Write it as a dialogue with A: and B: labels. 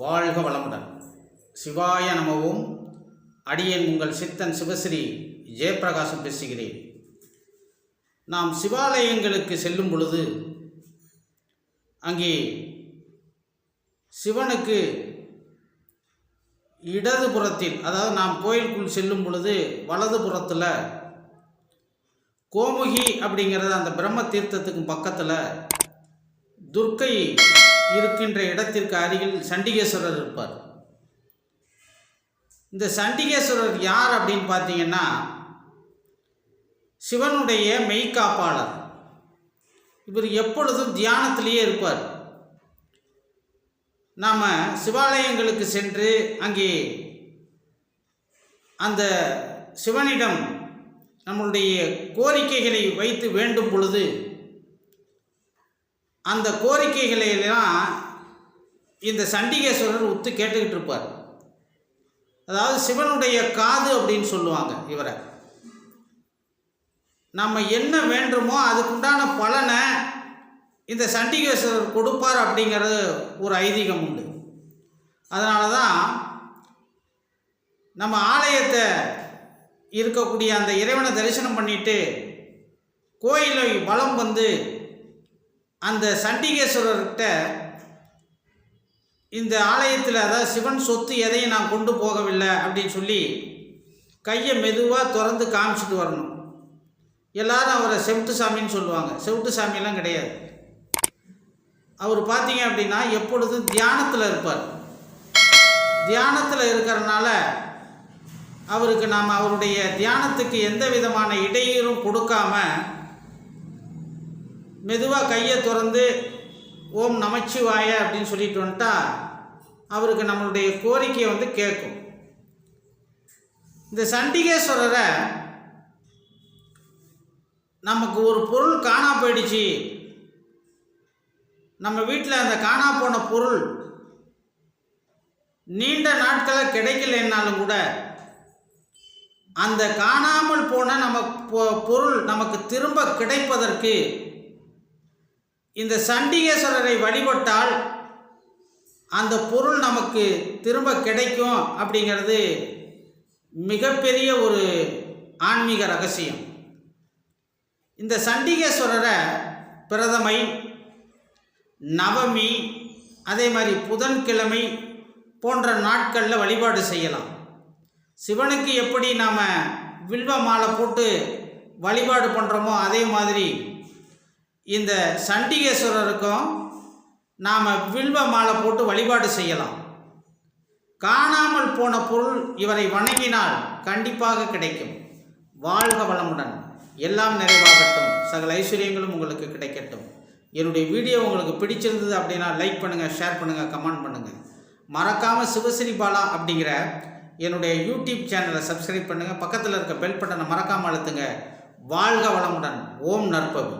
A: வாழ்க வளமுடன். சிவாய நமவும். அடியேன் உங்கள் சித்தன் சிவஸ்ரீ ஜெயப்பிரகாசம் பேசுகிறேன். நாம் சிவாலயங்களுக்கு செல்லும் பொழுது அங்கே சிவனுக்கு இடதுபுறத்தில் அதாவது நாம் கோயிலுக்குள் செல்லும் பொழுது வலதுபுறத்தில் கோமுகி அப்படிங்கிறது அந்த பிரம்ம தீர்த்தத்துக்கு பக்கத்தில் துர்க்கை இருக்கின்ற இடத்திற்கு அருகில் சண்டிகேஸ்வரர் இருப்பார். இந்த சண்டிகேஸ்வரர் யார் அப்படின்னு பார்த்தீங்கன்னா சிவனுடைய மெய்காப்பாளர் இவர் எப்பொழுதும் தியானத்திலேயே இருப்பார். நாம் சிவாலயங்களுக்கு சென்று அங்கே அந்த சிவனிடம் நம்மளுடைய கோரிக்கைகளை வைத்து வேண்டும் பொழுது அந்த கோரிக்கைகளையெல்லாம் இந்த சண்டிகேஸ்வரர் ஒத்து கேட்டுக்கிட்டு இருப்பார். அதாவது சிவனுடைய காது அப்படின்னு சொல்லுவாங்க இவரை. நம்ம என்ன வேண்டுமோ அதுக்குண்டான பலனை இந்த சண்டிகேஸ்வரர் கொடுப்பார் அப்படிங்கிறது ஒரு ஐதீகம் உண்டு. அதனால தான் நம்ம ஆலயத்தை இருக்கக்கூடிய அந்த இறைவனை தரிசனம் பண்ணிட்டு கோயிலை வளம் வந்து அந்த சண்டிகேஸ்வரர்கிட்ட இந்த ஆலயத்தில் அதாவது சிவன் சொத்து எதையும் நான் கொண்டு போகவில்லை அப்படின்னு சொல்லி கையை மெதுவாக திறந்து காமிச்சிட்டு வரணும். எல்லாரும் அவரை செவிட்டு சாமின்னு சொல்லுவாங்க. செவிட்டு சாமியெல்லாம் கிடையாது. அவர் பார்த்தீங்க அப்படின்னா எப்பொழுதும் தியானத்தில் இருப்பார். தியானத்தில் இருக்கிறனால அவருக்கு நாம் அவருடைய தியானத்துக்கு எந்த விதமான இடையூறும் கொடுக்காம மெதுவாக கையை திறந்து ஓம் நமச்சிவாய அப்படின்னு சொல்லிட்டு வந்துட்டா அவருக்கு நம்மளுடைய கோரிக்கையை வந்து கேட்கும். இந்த சண்டிகேஸ்வரரை நமக்கு ஒரு பொருள் காணா போயிடுச்சு. நம்ம வீட்டில் அந்த காணா போன பொருள் நீண்ட நாட்களில் கிடைக்கலன்னாலும் கூட அந்த காணாமல் போன நம்ம பொருள் நமக்கு திரும்ப கிடைப்பதற்கு இந்த சண்டிகேஸ்வரரை வழிபட்டால் அந்த பொருள் நமக்கு திரும்ப கிடைக்கும் அப்படிங்கிறது மிகப்பெரிய ஒரு ஆன்மீக ரகசியம். இந்த சண்டிகேஸ்வரரை பிரதமை நவமி அதே மாதிரி புதன்கிழமை போன்ற நாட்களில் வழிபாடு செய்யலாம். சிவனுக்கு எப்படி நாம் வில்வ மாலை போட்டு வழிபாடு பண்ணுறோமோ அதே மாதிரி இந்த சண்டிகேஸ்வரருக்கும் நாம் வில்வ மாலை போட்டு வழிபாடு செய்யலாம். காணாமல் போன பொருள் இவரை வணங்கினால் கண்டிப்பாக கிடைக்கும். வாழ்க வளமுடன். எல்லாம் நிறைவாகட்டும். சகல ஐஸ்வர்யங்களும் உங்களுக்கு கிடைக்கட்டும். என்னுடைய வீடியோ உங்களுக்கு பிடிச்சிருந்தது அப்படின்னா லைக் பண்ணுங்கள் ஷேர் பண்ணுங்கள் கமெண்ட் பண்ணுங்கள் மறக்காமல் சிவஸ்ரீ பாலா அப்படிங்கிற என்னுடைய யூடியூப் சேனலை சப்ஸ்கிரைப் பண்ணுங்கள் பக்கத்தில் இருக்க பெல் பட்டனை மறக்காமல் அழுத்துங்க. வாழ்க வளமுடன். ஓம் நற்பவி.